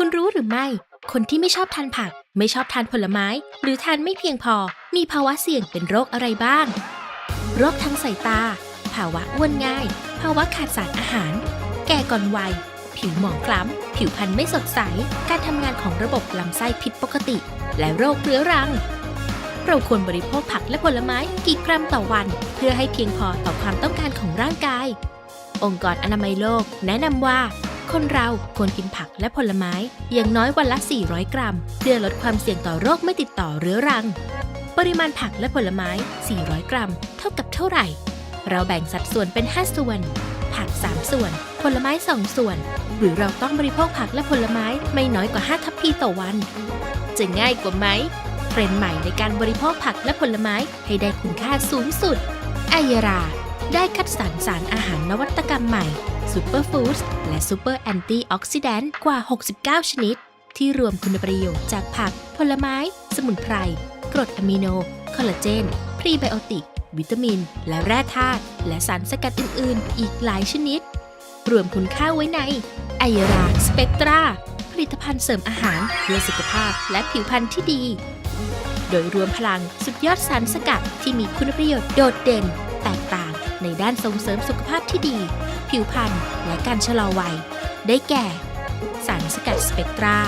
คุณรู้หรือไม่ คนที่ไม่ชอบทานผัก ไม่ชอบทานผลไม้ หรือทานไม่เพียงพอ มีภาวะเสี่ยงเป็นโรคอะไรบ้าง โรคทางสายตา ภาวะอ้วนง่าย ภาวะขาดสารอาหาร แก่ก่อนวัย ผิวหมองคล้ำ ผิวพรรณไม่สดใส การทำงานของระบบลำไส้ผิดปกติ และโรคเรื้อรัง เราควรบริโภคผักและผลไม้กี่กรัมต่อวัน เพื่อให้เพียงพอต่อความต้องการของร่างกาย องค์กรอนามัยโลก แนะนำว่า คนเราควรกินผักและผลไม้ อย่างน้อยวันละ 400 กรัม เพื่อลดความเสี่ยงต่อโรคไม่ติดต่อเรื้อรัง ปริมาณผักและผลไม้ 400 กรัม เท่ากับเท่าไหร่ เราแบ่งสัดส่วนเป็น 5 ส่วน ผัก 3 ส่วน ผลไม้ 2 ส่วน หรือเราต้องบริโภคผักและผลไม้ไม่น้อยกว่า 5 ทัพพีต่อวัน จะง่ายกว่าไหมเทรนด์ใหม่ในการบริโภคผักและผลไม้ให้ได้คุณค่าสูงสุด ไอยรา ได้คัดสรรสารอาหารนวัตกรรมใหม่ซูเปอร์ฟู้ดและซูเปอร์แอนตี้ออกซิแดนต์กว่า 69 ชนิด ที่รวมคุณประโยชน์จากผัก ผลไม้ สมุนไพร กรดอะมิโน คอลลาเจน พรีไบโอติก วิตามิน และแร่ธาตุและสารสกัดอื่น ๆ อีกหลายชนิด รวมคุณค่าไว้ในไอราสเปกตราผลิตภัณฑ์เสริมอาหารเพื่อสุขภาพและผิวพรรณที่ดี โดยรวมพลังสุดยอดสารสกัดที่มีคุณประโยชน์โดดเด่น แตกต่าง ในด้านส่งเสริมสุขภาพที่ดี ผิวพรรณและการชะลอวัย ได้แก่ สารสกัดสเปกตรา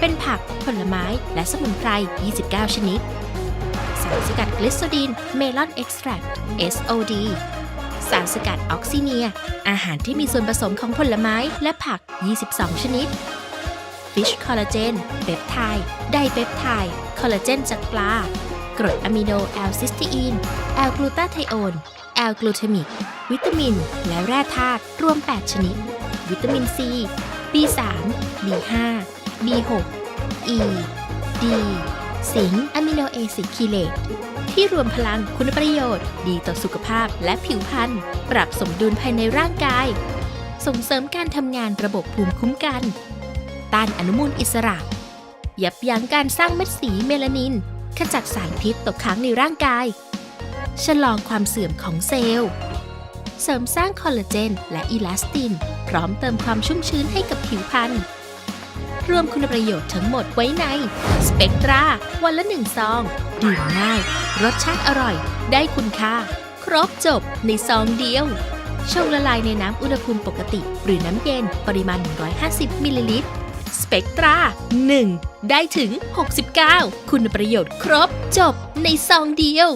เป็นผัก ผลไม้ และสมุนไพร 29 ชนิด สารสกัดกลิสโซดีนเมลอนเอ็กซ์แทร SOD สารสกัดออกซิเนีย อาหารที่มีส่วนผสมของผลไม้และผัก 22 ชนิด ฟิชคอลลาเจนเปปไทด์ไดเปปไทด์คอลลาเจนจากปลากรดอะมิโนแอลซิสตีน แอลกลูตาไทโอน แอลกลูเทมิก วิตามิน และแร่ธาตุรวม 8 ชนิด วิตามินซี B3 B5 B6 E D สิงอะมิโนเอซิกคีเลตที่รวมพลังคุณประโยชน์ ดีต่อสุขภาพและผิวพรรณปรับสมดุลภายในร่างกาย ส่งเสริมการทำงานระบบภูมิคุ้มกัน ต้านอนุมูลอิสระ ยับยั้งการสร้างเม็ดสีเมลานิน ขจัดสารพิษตกค้างในร่างกาย ชะลองความเสื่อมของเซลล์ เสริมสร้างคอลลาเจน และอีลาสติน พร้อมเติมความชุ่มชื้นให้กับผิวพรรณรวมคุณประโยชน์ทั้งหมดไว้ในสเปกตราวันละหนึ่งซองดื่มง่าย รสชาติอร่อย ได้คุณค่า ครบจบในซองเดียวชงละลายในน้ำอุณหภูมิปกติ หรือน้ำเย็น ปริมาณ 150 มิลลิลิตร สเปกตรา 1 ได้ถึง 69 คุณประโยชน์ครบจบในซองเดียว